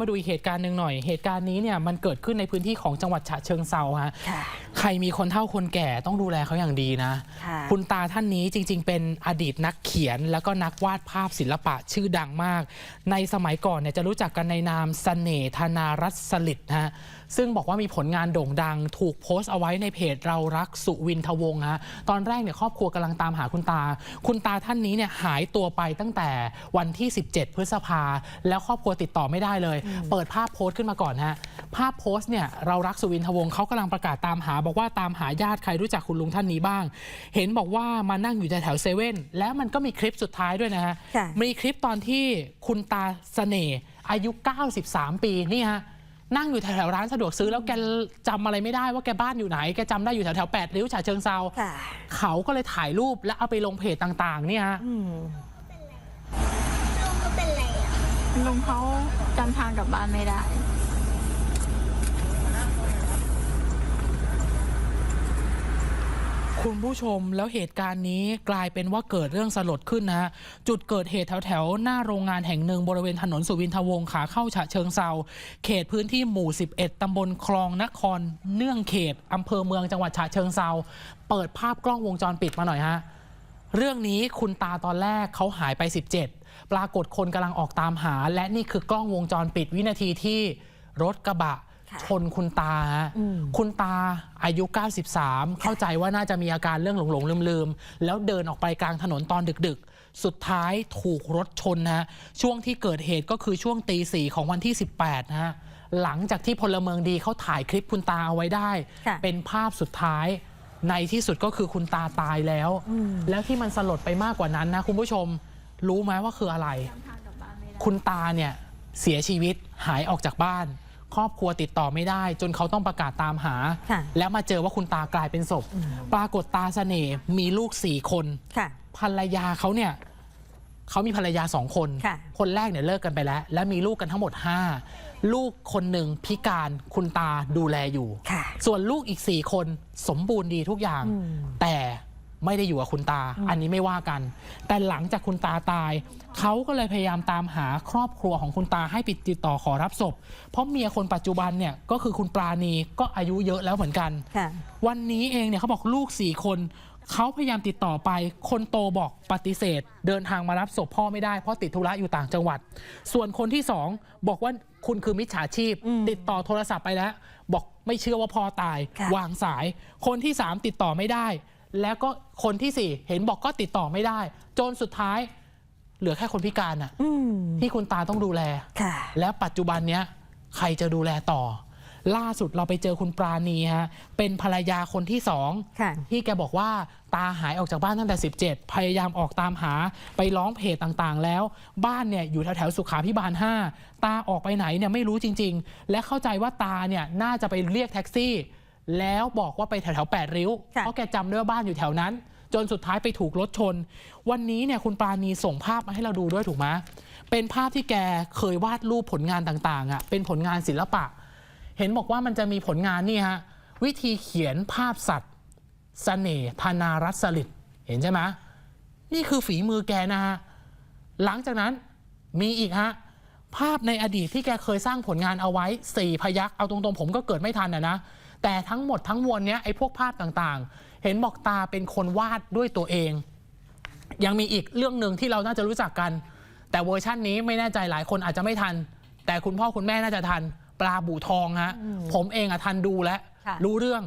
มาดูอีกเหตุการณ์หนึ่งหน่อย เหตุการณ์นี้เนี่ยมันเกิดขึ้นในพื้นที่ของจังหวัดฉะเชิงเซาฮะค่ะใครมีคนเฒ่าคนแก่ต้องดูแลเขาอย่างดีนะค่ะคุณตาท่านนี้จริง ๆ เป็นอดีตนักเขียน แล้วก็นักวาดภาพศิลปะชื่อดังมาก ในสมัยก่อนเนี่ยจะรู้จักกันในนามเสน่ห์ธนารัศสลิดนะฮะ ซึ่งบอกว่ามีผลงานโด่งดัง ถูกโพสต์เอาไว้ในเพจเรารักสุวินทวงศ์ฮะ ตอนแรกเนี่ยครอบครัวกำลังตามหาคุณตา คุณตาท่านนี้เนี่ยหายตัวไปตั้งแต่วันที่ 17 พฤษภาแล้วครอบครัวติดต่อไม่ได้เลยเปิดภาพโพสต์ขึ้นมาก่อนฮะภาพโพสต์เนี่ยเรารักสุวินทวงศ์เขากำลังประกาศตามหา บอกว่าตามหาญาติใครรู้จักคุณลุงท่านนี้บ้าง เห็นบอกว่ามานั่งอยู่แถวๆเซเว่นแล้วมันก็มีคลิปสุดท้ายด้วยนะฮะค่ะ มีคลิปตอนที่คุณตาเสน่ห์อายุ 93 ปีนี่ฮะนั่งอยู่แถวๆร้านสะดวกซื้อแล้วแกจำอะไรไม่ได้ว่าแกบ้านอยู่ไหนแกจำได้อยู่แถวๆแปดริ้วฉะเชิงเซาค่ะ เขาก็เลยถ่ายรูปแล้วเอาไปลงเพจต่างๆเนี่ยฮะ อืม ลุงก็เป็นไรอะ ลุงเขาจำทางกลับบ้านไม่ได้ คุณผู้ชมแล้วเหตุการณ์นี้กลายเป็นว่าเกิดเรื่องสลดขึ้นนะฮะจุดเกิดเหตุแถวๆหน้าโรงงานแห่งหนึ่งบริเวณถนนสุวินทวงศ์ขาเข้าฉะเชิงเซาเขตพื้นที่หมู่ 11 ตำบลคลองนคร เนื่องเขตอำเภอเมืองจังหวัดฉะเชิงเซาเปิดภาพกล้องวงจรปิดมาหน่อยฮะเรื่องนี้คุณตาตอนแรกเขาหายไป 17 ปรากฏคนกำลังออกตามหา และนี่คือกล้องวงจรปิดวินาทีที่รถกระบะค่ะชนคุณตาฮะอืมคุณตาอายุ 93 เข้าใจว่าน่าจะมีอาการเรื่องหลงๆ ลืมๆ แล้วเดินออกไปกลางถนนตอนดึก ๆ สุดท้ายถูกรถชนนะฮะช่วงที่เกิดเหตุก็คือช่วงตีสี่ของวันที่ 18 นะฮะ หลังจากที่พลเมืองดีเขาถ่ายคลิปคุณตาเอาไว้ได้ค่ะเป็นภาพสุดท้าย ในที่สุดก็คือคุณตาตายแล้วอืมแล้วที่มันสลดไปมากกว่านั้นนะคุณผู้ชม รู้ไหมว่าคืออะไร คุณตาเนี่ยเสียชีวิตหายออกจากบ้าน ครอบครัวติดต่อไม่ได้ จนเขาต้องประกาศตามหาค่ะแล้วมาเจอว่าคุณตากลายเป็นศพ ปรากฏตาเสน่ห์มีลูกสี่คนค่ะภรรยาเขาเนี่ยเขามีภรรยาสองคนค่ะคนแรกเนี่ยเลิกกันไปแล้ว และมีลูกกันทั้งหมดห้าลูกคนหนึ่งพิการคุณตาดูแลอยู่ค่ะส่วนลูกอีก 4 คนสมบูรณ์ดีทุกอย่างอืมแต่ ไม่ได้อยู่กับคุณตา อันนี้ไม่ว่ากัน แต่หลังจากคุณตาตาย เขาก็เลยพยายามตามหาครอบครัวของคุณตาให้ไปติดต่อขอรับศพ เพราะเมียคนปัจจุบันเนี่ยก็คือคุณปราณีก็อายุเยอะแล้วเหมือนกันค่ะวันนี้เองเนี่ยเขาบอกลูกสี่คนเขาพยายามติดต่อไป คนโตบอกปฏิเสธ เดินทางมารับศพพ่อไม่ได้เพราะติดธุระอยู่ต่างจังหวัด ส่วนคนที่สองบอกว่าคุณคือมิจฉาชีพอืมติดต่อโทรศัพท์ไปแล้ว บอกไม่เชื่อว่าพ่อตายค่ะวางสาย คนที่สามติดต่อไม่ได้ แล้วก็คนที่สี่เห็นบอกก็ติดต่อไม่ได้ จนสุดท้ายเหลือแค่คนพิการน่ะอืมที่คุณตาต้องดูแลค่ะแล้วปัจจุบันเนี้ยใครจะดูแลต่อ ล่าสุดเราไปเจอคุณปราณีฮะเป็นภรรยาคนที่สองค่ะที่แกบอกว่าตาหายออกจากบ้านตั้งแต่ 17 พยายามออกตามหาไปร้องเพจต่างๆ แล้ว บ้านเนี่ยอยู่แถวๆสุขาพิบาล 5 ตาออกไปไหนเนี่ยไม่รู้จริง ๆ และเข้าใจว่าตาเนี่ยน่าจะไปเรียกแท็กซี่ แล้วบอกว่าไปแถวๆแปดริ้วค่ะเพราะแกจำได้ว่าบ้านอยู่แถวนั้น จนสุดท้ายไปถูกรถชน วันนี้เนี่ยคุณปราณีส่งภาพมาให้เราดูด้วยถูกไหมเป็นภาพที่แกเคยวาดรูปผลงานต่างๆอะเป็นผลงานศิลปะ เห็นบอกว่ามันจะมีผลงานนี่ฮะวิธีเขียนภาพสัตว์เสน่ห์ธนารัศสลิดเห็นใช่ไหมนี่คือฝีมือแกนะฮะหลังจากนั้นมีอีกฮะภาพในอดีตที่แกเคยสร้างผลงานเอาไว้สี่พยักเอาตรงๆ ผมก็เกิดไม่ทันนะนะ แต่ทั้งหมดทั้งมวลเนี้ยไอ้พวกภาพต่างๆ เห็นบอกตาเป็นคนวาดด้วยตัวเอง ยังมีอีกเรื่องหนึ่งที่เราน่าจะรู้จักกัน แต่เวอร์ชั่นนี้ไม่แน่ใจหลายคนอาจจะไม่ทัน แต่คุณพ่อคุณแม่น่าจะทัน ปลาบู่ทองฮะผมเองอะทันดูแล้วค่ะ รู้เรื่อง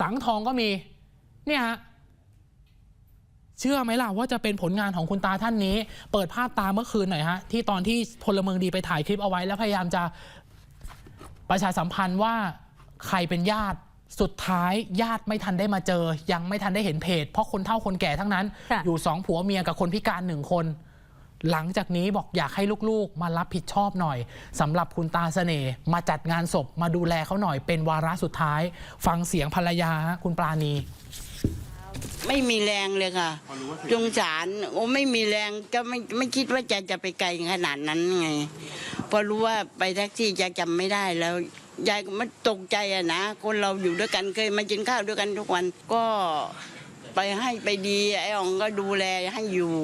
สังทองก็มี เนี่ยฮะ เชื่อไหมล่ะว่าจะเป็นผลงานของคุณตาท่านนี้ เปิดภาพตาเมื่อคืนหน่อยฮะ ที่ตอนที่พลเมืองดีไปถ่ายคลิปเอาไว้แล้วพยายามจะประชาสัมพันธ์ว่า ใครเป็นญาติสุดท้ายญาติไม่ทันได้มาเจอ ยังไม่ทันได้เห็นเพจ เพราะคนเฒ่าคนแก่ทั้งนั้นค่ะอยู่สองผัวเมียกับคนพิการหนึ่งคน หลังจากนี้บอกอยากให้ลูกๆ มารับผิดชอบหน่อยสำหรับคุณตาเสน่ห์มาจัดงานศพมาดูแลเขาหน่อยเป็นวาระสุดท้าย ฟังเสียงภรรยาฮะคุณปราณีไม่มีแรงเลยค่ะจงสารโอ้ไม่มีแรงก็ไม่ไม่คิดว่าจะจะไปไกลขนาดนั้นไง พอรู้ว่าไปแท็กซี่จะจำไม่ได้แล้วยายก็มันตกใจอะนะ คนเราอยู่ด้วยกันเคยมากินข้าวด้วยกันทุกวัน ก็ไปให้ไปดีไอ้อองก็ดูแลให้อยู่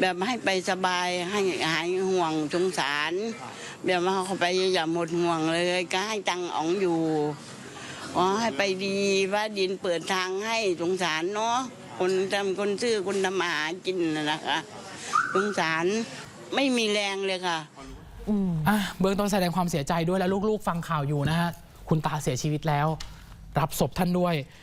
แบบให้ไปสบายให้หายห่วงสงสารแบบว่าเขาไปอย่าหมดห่วงเลยก็ให้ตังอ๋องอยู่อ๋อให้ไปดีว่าดินเปิดทางให้สงสารเนาะคนทำคนซื่อคนทำมาหากินนะคะสงสารไม่มีแรงเลยค่ะ อะเบื้องต้นแสดงความเสียใจด้วยและลูกๆ ฟังข่าวอยู่นะฮะคุณตาเสียชีวิตแล้ว รับศพท่านด้วย